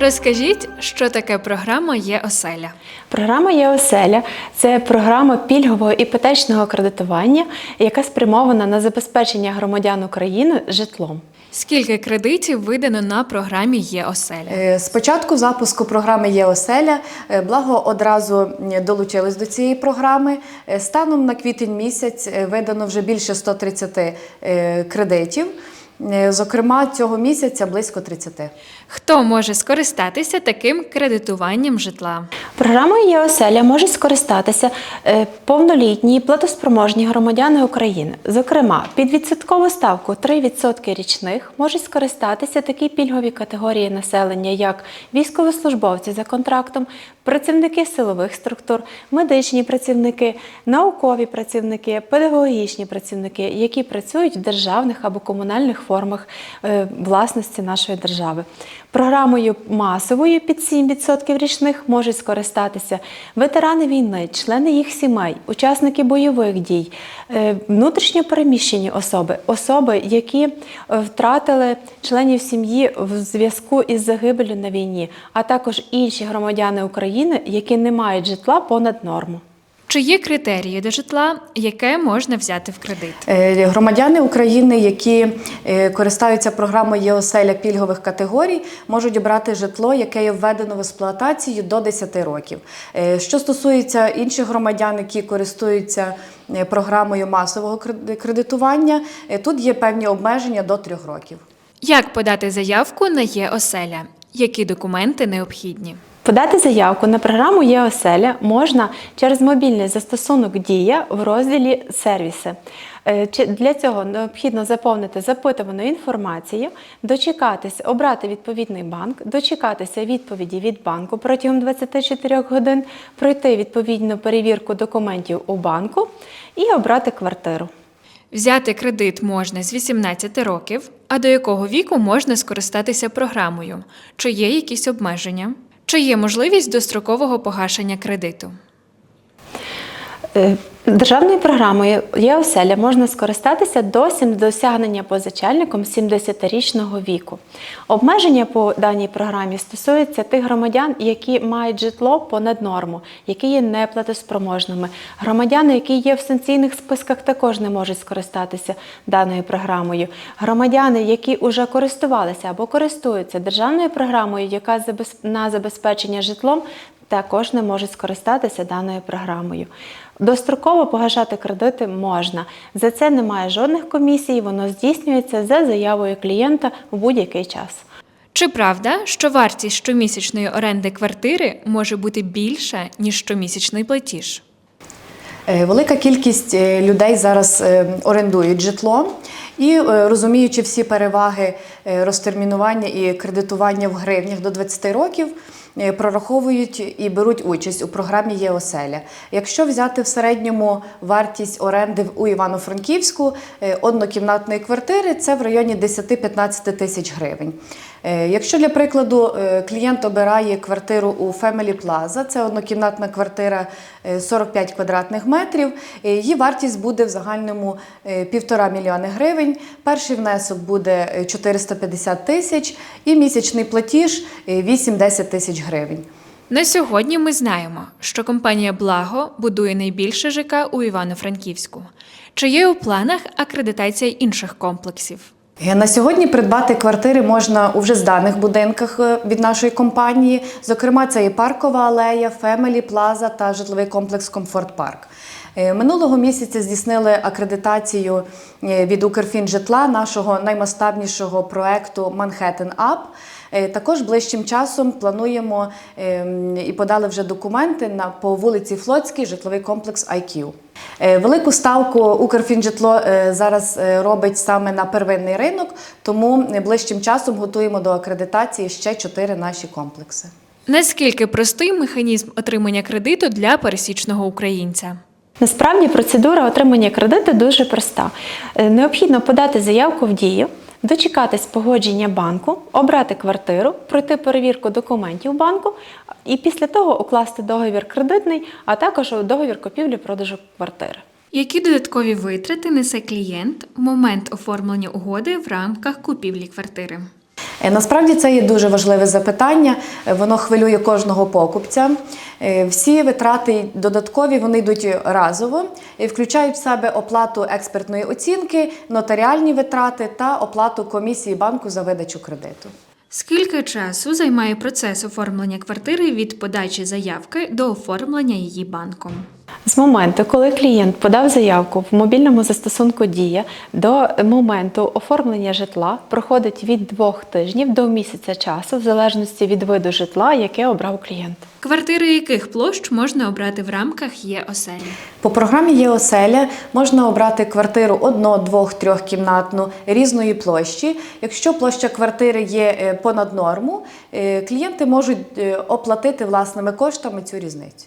Розкажіть, що таке програма є оселя. Програма «Є оселя» – це програма пільгового іпотечного кредитування, яка спрямована на забезпечення громадян України житлом. Скільки кредитів видано на програмі є оселя? Е, З початку запуску програми «Є оселя» е, благо одразу м, долучились до цієї програми. Е, Станом на квітень місяць е, видано вже більше 130 е, кредитів. Е, Зокрема, цього місяця близько 30. Хто може скористатися таким кредитуванням житла? Програмою «Є оселя» можуть скористатися е, повнолітні платоспроможні громадяни України. Зокрема, під відсоткову ставку 3% річних можуть скористатися такі пільгові категорії населення, як військовослужбовці за контрактом, працівники силових структур, медичні працівники, наукові працівники, педагогічні працівники, які працюють в державних або комунальних формах е, власності нашої держави. Програмою масовою під 7% річних можуть скористатися ветерани війни, члени їх сімей, учасники бойових дій, е, внутрішньо переміщені особи, особи, які е, втратили членів сім'ї в зв'язку із загибелю на війні, а також інші громадяни України, які не мають житла понад норму. Чи є критерії до житла, яке можна взяти в кредит? Е, Громадяни України, які е, користаються програмою «Є оселя» пільгових категорій, можуть обрати житло, яке є введено в експлуатацію до 10 років. Е, Що стосується інших громадян, які користуються програмою масового кредитування, тут є певні обмеження до 3 років. Як подати заявку на є оселя? Які документи необхідні? Подати заявку на програму «Є оселя» можна через мобільний застосунок Дія в розділі Сервіси. Е, Для цього необхідно заповнити запитувану інформацію, дочекатись, обрати відповідний банк, дочекатися відповіді від банку протягом 24 годин, пройти відповідну перевірку документів у банку і обрати квартиру. Взяти кредит можна з 18 років, а до якого віку можна скористатися програмою? Чи є якісь обмеження? Чи є можливість дострокового погашення кредиту? Е, Державною програмою «Є оселя» можна скористатися до досягнення позичальником 70-річного віку. Обмеження по даній програмі стосуються тих громадян, які мають житло понад норму, які є неплатоспроможними. Громадяни, які є в санкційних списках, також не можуть скористатися даною програмою. Громадяни, які вже користувалися або користуються державною програмою, яка на забезпечення житлом, також не можуть скористатися даною програмою. Достроково погашати кредити можна. За це немає жодних комісій, воно здійснюється за заявою клієнта в будь-який час. Чи правда, що вартість щомісячної оренди квартири може бути більша, ніж щомісячний платіж? Е, Велика кількість е, людей зараз е, орендують житло і розуміючи всі переваги Е, розтермінування і кредитування в гривнях до 20 років. Е, прораховують і беруть участь у програмі ЄОселя. Якщо взяти в середньому вартість оренди у Івано-Франківську е, однокімнатної квартири, це в районі 10-15 тисяч гривень. Якщо для прикладу клієнт обирає квартиру у Family Plaza, це однокімнатна квартира 45 квадратних метрів, її вартість буде в загальному 1,5 мільйони гривень. Перший внесок буде 400 150 тисяч і місячний платіж е, 8-10 тисяч гривень. На сьогодні ми знаємо, що компанія Благо будує найбільше ЖК у Івано-Франківську. Чи є у планах акредитація інших комплексів? Е, на сьогодні придбати квартири можна у вже зданих будинках е, від нашої компанії. Зокрема, це і паркова алея, Фемелі Плаза та житловий комплекс Комфорт Парк. Е, Минулого місяця здійснили акредитацію е, від Укрфінжитла нашого наймасштабнішого проекту Манхеттен Ап. Е, Також ближчим часом плануємо ем, і подали вже документи на по вулиці Флотській житловий комплекс IQ. Велику ставку Укрфінжитло зараз робить саме на первинний ринок, тому ближчим часом готуємо до акредитації ще чотири наші комплекси. Наскільки простий механізм отримання кредиту для пересічного українця? Насправді процедура отримання кредиту дуже проста. Е, Необхідно подати заявку в дію, дочекатись погодження банку, обрати квартиру, пройти перевірку документів банку і після того укласти договір кредитний, а також договір купівлі-продажу квартири. Які додаткові витрати несе клієнт в момент оформлення угоди в рамках купівлі квартири? Е, Насправді це є дуже важливе запитання. Е, Воно хвилює кожного покупця. Е, Всі витрати додаткові вони йдуть разово включають в себе оплату експертної оцінки, нотаріальні витрати та оплату комісії банку за видачу кредиту. Скільки часу займає процес оформлення квартири від подачі заявки до оформлення її банком? З моменту, коли клієнт подав заявку в мобільному застосунку Дія до моменту оформлення житла проходить від двох тижнів до місяця часу, в залежності від виду житла, яке обрав клієнт. Квартири яких площ можна обрати в рамках є оселі? По програмі є оселя можна обрати квартиру одно, двох, трьохкімнатну різної площі. Якщо площа квартири є е, понад норму, е, клієнти можуть е, оплатити власними коштами цю різницю.